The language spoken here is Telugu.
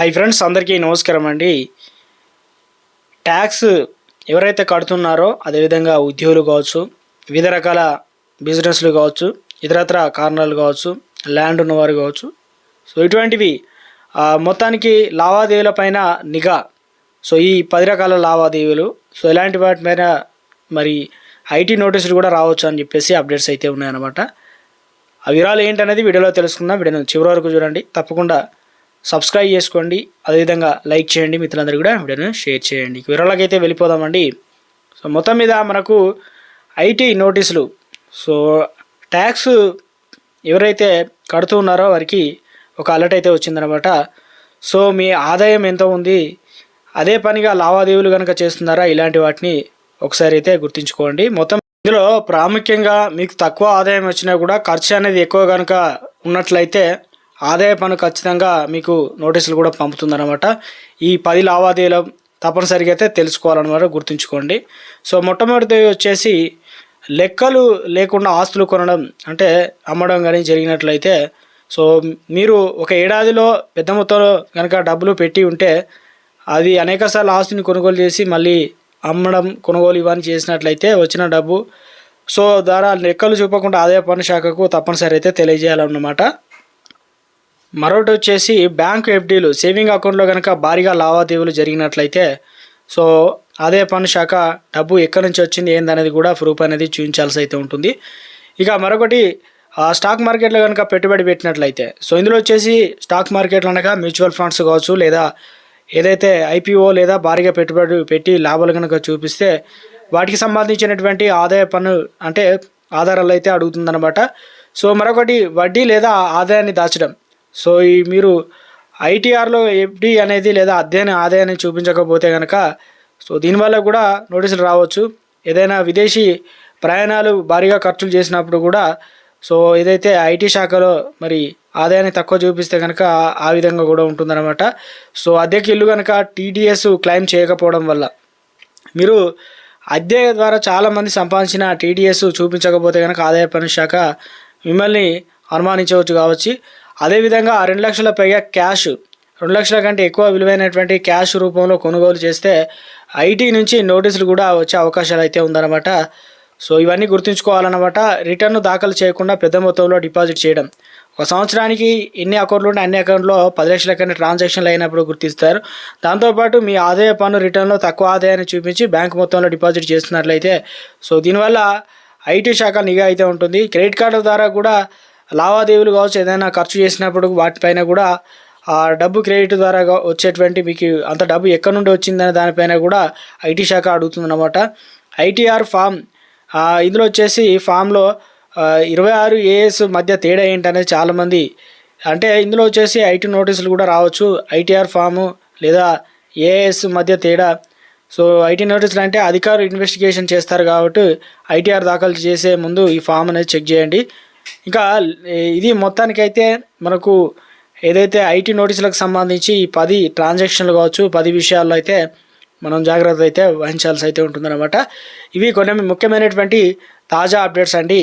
హై ఫ్రెండ్స్ అందరికీ నమస్కారం అండి. ట్యాక్స్ ఎవరైతే కడుతున్నారో అదేవిధంగా ఉద్యోగులు కావచ్చు వివిధ రకాల బిజినెస్లు కావచ్చు ఇతరత్ర కారణాలు కావచ్చు ల్యాండ్ ఉన్నవారు కావచ్చు. సో ఇటువంటివి మొత్తానికి లావాదేవీల పైన నిఘా. సో ఈ పది రకాల లావాదేవీలు సో ఇలాంటి వాటి మీద మరి ఐటీ నోటీసులు కూడా రావచ్చు అని చెప్పేసి అప్డేట్స్ అయితే ఉన్నాయన్నమాట. ఆ వివరాలు ఏంటనేది వీడియోలో తెలుసుకుందాం. వీడియోను చివరి వరకు చూడండి. తప్పకుండా సబ్స్క్రైబ్ చేసుకోండి. అదేవిధంగా లైక్ చేయండి. మిత్రులందరూ కూడా వీడియోను షేర్ చేయండి. వివరాలకైతే అయితే వెళ్ళిపోదామండి. సో మొత్తం మీద మనకు ఐటీ నోటీసులు. సో ట్యాక్స్ ఎవరైతే కడుతూ ఉన్నారో వారికి ఒక అలర్ట్ అయితే వచ్చిందనమాట సో మీ ఆదాయం ఎంత ఉంది? అదే పనిగా లావాదేవీలు కనుక చేస్తున్నారా? ఇలాంటి వాటిని ఒకసారి అయితే గుర్తుంచుకోండి. మొత్తం ఇందులో ప్రాముఖ్యంగా మీకు తక్కువ ఆదాయం వచ్చినా కూడా ఖర్చు అనేది ఎక్కువ కనుక ఉన్నట్లయితే ఆదాయ పన్ను ఖచ్చితంగా మీకు నోటీసులు కూడా పంపుతుందన్నమాట. ఈ పది లావాదేవీలు తప్పనిసరిగా అయితే తెలుసుకోవాలన్నమాట గుర్తుంచుకోండి. సో మొట్టమొదటి వచ్చేసి లెక్కలు లేకుండా ఆస్తులు కొనడం అంటే అమ్మడం కానీ జరిగినట్లయితే సో మీరు ఒక ఏడాదిలో పెద్ద మొత్తంలో కనుక డబ్బులు పెట్టి ఉంటే అది అనేక సార్లు ఆస్తిని కొనుగోలు చేసి మళ్ళీ అమ్మడం కొనుగోలు ఇవన్నీ చేసినట్లయితే వచ్చిన డబ్బు. సో ద్వారా లెక్కలు చూపకుండా ఆదాయ పన్ను శాఖకు తప్పనిసరి అయితే తెలియజేయాలన్నమాట. మరొకటి వచ్చేసి బ్యాంకు ఎఫ్డీలు సేవింగ్ అకౌంట్లో కనుక భారీగా లావాదేవీలు జరిగినట్లయితే సో ఆదాయ పన్ను శాఖ డబ్బు ఎక్కడి నుంచి వచ్చింది ఏందనేది కూడా ప్రూఫ్ అనేది చూపించాల్సి అయితే ఉంటుంది. ఇక మరొకటి స్టాక్ మార్కెట్లో కనుక పెట్టుబడి పెట్టినట్లయితే సో ఇందులో వచ్చేసి స్టాక్ మార్కెట్లు అనగా మ్యూచువల్ ఫండ్స్ కావచ్చు లేదా ఏదైతే ఐపీఓ లేదా భారీగా పెట్టుబడి పెట్టి లాభాలు కనుక చూపిస్తే వాటికి సంబంధించినటువంటి ఆదాయ పన్ను అంటే ఆధారాలు అయితే అడుగుతుందన్నమాట. సో మరొకటి వడ్డీ లేదా ఆదాయాన్ని దాచడం. సో ఈ మీరు ఐటీఆర్లో ఎఫ్డి అనేది లేదా అధ్యయన ఆదాయాన్ని చూపించకపోతే కనుక సో దీనివల్ల కూడా నోటీసులు రావచ్చు. ఏదైనా విదేశీ ప్రయాణాలు భారీగా ఖర్చులు చేసినప్పుడు కూడా సో ఏదైతే ఐటీ శాఖలో మరి ఆదాయాన్ని తక్కువ చూపిస్తే కనుక ఆ విధంగా కూడా ఉంటుందన్నమాట. సో అద్దెకి ఇల్లు కనుక టీడీఎస్ క్లెయిమ్ చేయకపోవడం వల్ల మీరు అద్దె ద్వారా చాలామంది సంపాదించిన టీడీఎస్ చూపించకపోతే కనుక ఆదాయ పన్ను శాఖ మిమ్మల్ని అనుమానించవచ్చు కావచ్చు. అదేవిధంగా ఆ రెండు లక్షల పైగా క్యాష్ రెండు లక్షల కంటే ఎక్కువ విలువైనటువంటి క్యాష్ రూపంలో కొనుగోలు చేస్తే ఐటీ నుంచి నోటీసులు కూడా వచ్చే అవకాశాలు అయితే ఉందన్నమాట. సో ఇవన్నీ గుర్తుంచుకోవాలన్నమాట. రిటర్న్ దాఖలు చేయకుండా పెద్ద మొత్తంలో డిపాజిట్ చేయడం. ఒక సంవత్సరానికి ఎన్ని అకౌంట్లు ఉంటే అన్ని అకౌంట్లో పది లక్షల కంటే ట్రాన్సాక్షన్లు అయినప్పుడు గుర్తిస్తారు. దాంతోపాటు మీ ఆదాయ పన్ను రిటర్న్లో తక్కువ ఆదాయాన్ని చూపించి బ్యాంక్ మొత్తంలో డిపాజిట్ చేస్తున్నట్లయితే సో దీనివల్ల ఐటీ శాఖ నిఘా అయితే ఉంటుంది. క్రెడిట్ కార్డు ద్వారా కూడా లావాదేవీలు కావచ్చు ఏదైనా ఖర్చు చేసినప్పుడు వాటిపైన కూడా ఆ డబ్బు క్రెడిట్ ద్వారా వచ్చేటువంటి మీకు అంత డబ్బు ఎక్కడి నుండి వచ్చిందనే దానిపైన కూడా ఐటీ శాఖ అడుగుతుందన్నమాట. ఐటీఆర్ ఫామ్ ఇందులో వచ్చేసి ఫామ్లో ఇరవై ఆరు ఏఎస్ మధ్య తేడా ఏంటనేది చాలామంది అంటే ఇందులో వచ్చేసి ఐటీ నోటీసులు కూడా రావచ్చు. ఐటీఆర్ ఫాము లేదా ఏఎస్ మధ్య తేడా. సో ఐటీ నోటీసులు అంటే అధికారులు ఇన్వెస్టిగేషన్ చేస్తారు కాబట్టి ఐటీఆర్ దాఖలు చేసే ముందు ఈ ఫామ్ అనేది చెక్ చేయండి. ఇంకా ఇది మొత్తానికైతే మనకు ఏదైతే ఐటీ నోటీసులకు సంబంధించి ఈ పది ట్రాన్సాక్షన్లు కావచ్చు పది విషయాల్లో అయితే మనం జాగ్రత్త అయితే వహించాల్సి అయితే ఉంటుందన్నమాట. ఇవి కొన్ని ముఖ్యమైనటువంటి తాజా అప్డేట్స్ అండి.